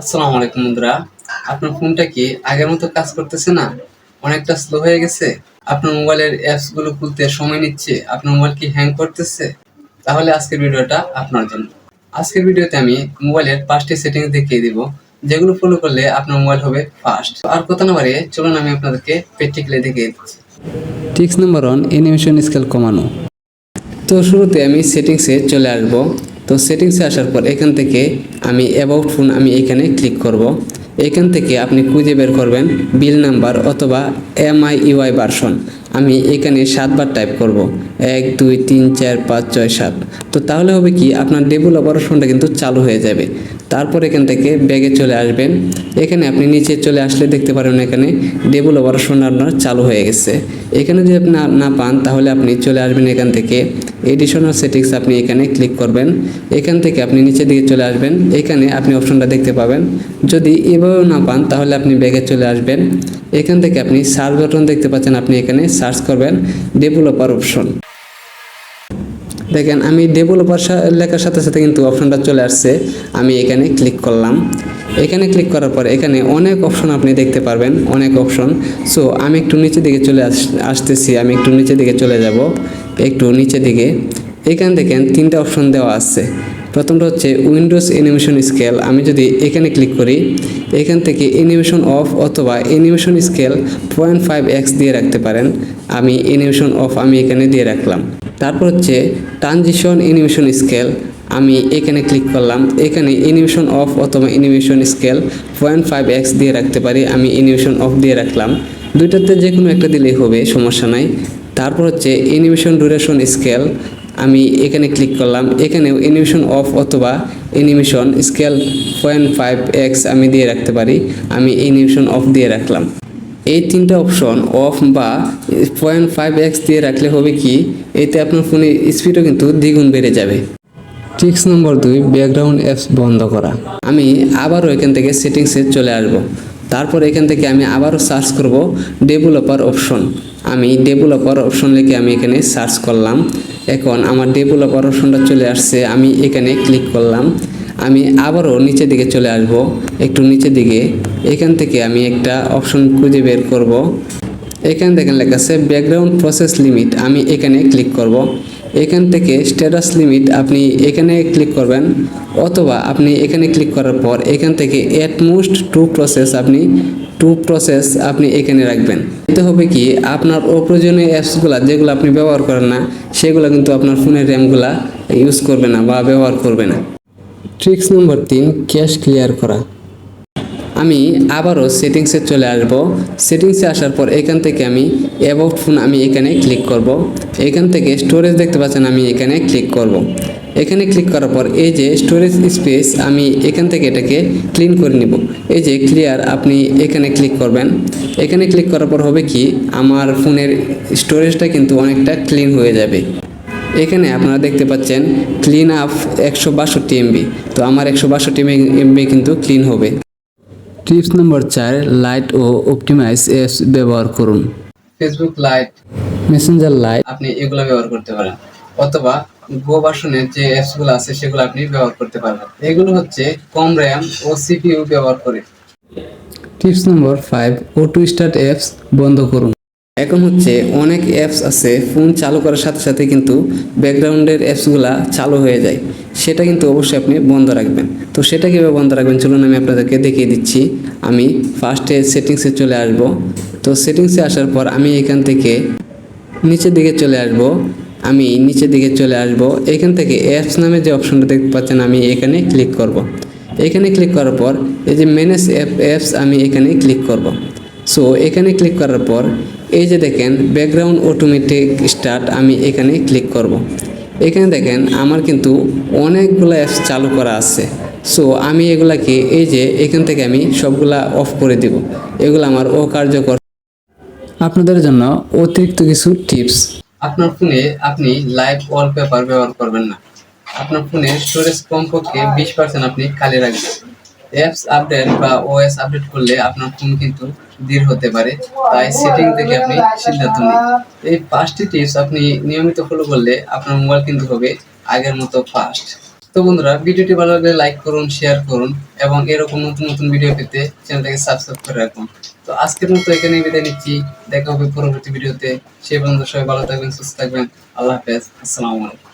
আসসালামু আলাইকুম বন্ধুরা। আপনার ফোনটা কি আগের মতো কাজ করতেছে না? অনেকটা স্লো হয়ে গেছে? আপনার মোবাইলের অ্যাপসগুলো খুলতে সময় নিচ্ছে। আপনার মোবাইল কি হ্যাং করতেছে? তাহলে আজকের ভিডিওটা আপনার জন্য। আজকের ভিডিওতে আমি মোবাইলের পাঁচটি সেটিংস দেখিয়ে দিব, যেগুলো ফলো করলে আপনার মোবাইল হবে ফাস্ট আর কথা না বাড়িয়ে চলুন আমি আপনাদেরকে প্র্যাকটিক্যালি দেখিয়ে দিচ্ছি। Tips number one animation scale কমানো। তো শুরুতে আমি সেটিংসে চলে আসব। তো সেটিংসে আসার পর এখান থেকে আমি অ্যাবাউট ফোন আমি এখানে ক্লিক করব। এখান থেকে আপনি খুঁজে বের করবেন বিল নাম্বার অথবা এমআইইউআই ভার্সন আমি এখানে সাতবার টাইপ করব। এক, দুই, তিন, চার, পাঁচ, ছয়, সাত। তো তাহলে হবে কি, আপনার ডেভেলপার অপারেশনটা কিন্তু চালু হয়ে যাবে। তারপর এখান থেকে ব্যাগে চলে আসবেন। এখানে আপনি নিচে চলে আসলে দেখতে পারেন এখানে ডেভেলপার অপারেশন আপনার চালু হয়ে গেছে। এখানে যদি আপনি না- না পান, তাহলে আপনি চলে আসবেন এখান থেকে। এডিশনাল সেটিংস আপনি এখানে ক্লিক করবেন। এখান থেকে আপনি নিচের দিকে চলে আসবেন। এখানে আপনি অপশনটা দেখতে পাবেন। যদি এভাবেও না পান, তাহলে আপনি ব্যাগে চলে আসবেন। এখান থেকে আপনি সার্চ বাটন দেখতে পাচ্ছেন, আপনি এখানে সার্চ করবেন ডেভেলপার অপশন দেখেন, আমি ডেভেলপার লেখার সাথে সাথে কিন্তু অপশনটা চলে আসছে। আমি এখানে ক্লিক করলাম। এখানে ক্লিক করার পর এখানে অনেক অপশন আপনি দেখতে পারবেন, অনেক অপশন সো আমি একটু নিচে দিকে চলে আস আসতেছি, আমি একটু নিচে দিকে চলে যাব, একটু নিচে দিকে। এখানে দেখেন তিনটা অপশন দেওয়া আছে। প্রথমটা হচ্ছে উইন্ডোজ অ্যানিমেশন স্কেল আমি যদি এখানে ক্লিক করি, এখান থেকে অ্যানিমেশন অফ অথবা animation scale point five x দিয়ে রাখতে পারেন। আমি অ্যানিমেশন অফ আমি এখানে দিয়ে রাখলাম। তারপর হচ্ছে ট্রানজিশন অ্যানিমেশন স্কেল আমি এখানে ক্লিক করলাম। এখানে অ্যানিমেশন অফ অথবা animation scale point five x দিয়ে রাখতে পারি। আমি অ্যানিমেশন অফ দিয়ে রাখলাম। দুইটাতে যে কোনো একটা দিলেই হবে, সমস্যা নাই। তারপর হচ্ছে অ্যানিমেশন ডিউরেশন স্কেল আমি এখানে ক্লিক করলাম। এখানেও অ্যানিমেশন অফ অথবা animation scale point five x আমি দিয়ে রাখতে পারি। আমি অ্যানিমেশন অফ দিয়ে রাখলাম। এই তিনটা অপশন অফ বা পয়েন্ট ফাইভ এক্স দিয়ে রাখলে হবে কি? এতে আপনার ফোনের স্পিডও কিন্তু দ্বিগুণ বেড়ে যাবে। ট্রিক্স নম্বর দুই ব্যাকগ্রাউন্ড অ্যাপস বন্ধ করা। আমি আবারও এখান থেকে সেটিংসে চলে আসব। তারপর এখান থেকে আমি আবারও সার্চ করব ডেভেলপার অপশন আমি ডেভেলপার অপশন লিখে আমি এখানে সার্চ করলাম। এখন আমার ডেভেলপার অপশনটা চলে আসছে, আমি এখানে ক্লিক করলাম। আমি আবারও নিচের দিকে চলে আসব। একটু নিচের দিকে। এখান থেকে আমি একটা অপশন খুঁজে বের করব। এখানে দেখেন লেখা আছে ব্যাকগ্রাউন্ড প্রসেস লিমিট আমি এখানে ক্লিক করব। এখান থেকে স্ট্যাটাস লিমিট আপনি এখানে ক্লিক করবেন, অথবা আপনি এখানে ক্লিক করার পর এখান থেকে অ্যাট মোস্ট টু প্রসেস আপনি টু প্রসেস আপনি এখানে রাখবেন। এতে হবে কি, আপনার অপ্রয়োজনীয় অ্যাপসগুলো যেগুলো আপনি ব্যবহার করেন না, সেগুলো কিন্তু আপনার ফোনের র্যামগুলা ইউজ করবে না বা ব্যবহার করবে না। ট্রিক্স নম্বর তিন ক্যাশ ক্লিয়ার করা। আমি আবারও সেটিংসে চলে আসব। সেটিংসে আসার পর এখান থেকে আমি অ্যাবাউট ফোন আমি এখানে ক্লিক করব। এখান থেকে স্টোরেজ দেখতে পাচ্ছেন আমি এখানে ক্লিক করব। এখানে ক্লিক করার পর এই যে স্টোরেজ স্পেস আমি এখান থেকে এটাকে ক্লিন করে নিব। এই যে ক্লিয়ার আপনি এখানে ক্লিক করবেন। এখানে ক্লিক করার পর হবে কি? আমার ফোনের স্টোরেজটা কিন্তু অনেকটা ক্লিন হয়ে যাবে। এখানে আপনারা দেখতে পাচ্ছেন ক্লিন আপ একশো বাষট্টি এমবি তো আমার একশো বাষট্টি এমবি কিন্তু ক্লিন হবে। টিপস নম্বর চার লাইট ও অপটিমাইজ অ্যাপস ব্যবহার করুন। ফেসবুক লাইট মেসেঞ্জার লাইট আপনি এগুলো ব্যবহার করতে পারেন। অথবা গো ভার্সনের যে অ্যাপসগুলো আছে সেগুলো আপনি ব্যবহার করতে পারবেন। এগুলো হচ্ছে কম র্যাম ও সিপিইউ ব্যবহার করে। Tips number five auto start apps বন্ধ করুন। এখন হচ্ছে অনেক অ্যাপস আছে ফোন চালু করার সাথে সাথে কিন্তু ব্যাকগ্রাউন্ডের অ্যাপসগুলা চালু হয়ে যায়। সেটা কিন্তু অবশ্যই আপনি বন্ধ রাখবেন। তো সেটা কীভাবে বন্ধ রাখবেন? চলুন আমি আপনাদেরকে দেখিয়ে দিচ্ছি। আমি ফার্স্টে সেটিংসে চলে আসব। তো সেটিংসে আসার পর আমি এখান থেকে নিচের দিকে চলে আসব। আমি নিচের দিকে চলে আসব। এখান থেকে অ্যাপস নামে যে অপশনটা দেখতে পাচ্ছেন, আমি এখানে ক্লিক করব। এখানে ক্লিক করার পর এই যে ম্যানেজ অ্যাপ অ্যাপস আমি এখানে ক্লিক করব। সো এখানে ক্লিক করার পর এই যে দেখেন ব্যাকগ্রাউন্ড অটোমেটিক স্টার্ট আমি এখানে ক্লিক করব। এখানে দেখেন, আমার কিন্তু অনেকগুলো অ্যাপস চালু করা আছে। সো আমি এগুলাকে এই যে এখান থেকে আমি সবগুলা অফ করে দিব। এগুলো আমার অকার্যকর। আপনাদের জন্য অতিরিক্ত কিছু টিপস আপনার ফোনে আপনি লাইভ ওয়ালপেপার ব্যবহার করবেন না। আপনার ফোনে স্টোরেজ কমপক্ষে বিশ পার্সেন্ট আপনি খালি রাখবেন। অ্যাপস আপডেট বা ওএস আপডেট করলে আপনার ফোন কিন্তু ধীর হতে পারে, তাই সেটিং থেকে আপনি সিদ্ধান্ত নিন। এই পাঁচটি টিপস আপনি নিয়মিত ফলো করলে আপনার মোবাইল কিন্তু হবে আগের মতো ফাস্ট তো বন্ধুরা, ভিডিওটি ভালো লাগলে লাইক করুন শেয়ার করুন এবং এরকম নতুন নতুন ভিডিও পেতে চ্যানেলটাকে সাবস্ক্রাইব করে রাখুন। তো আজকের মতো এখানে বিদায় নিচ্ছি। দেখা হবে পরবর্তী ভিডিওতে সেই বন্ধু সবাই ভালো থাকবেন, সুস্থ থাকবেন। আল্লাহ হাফেজ। আসসালামু আলাইকুম।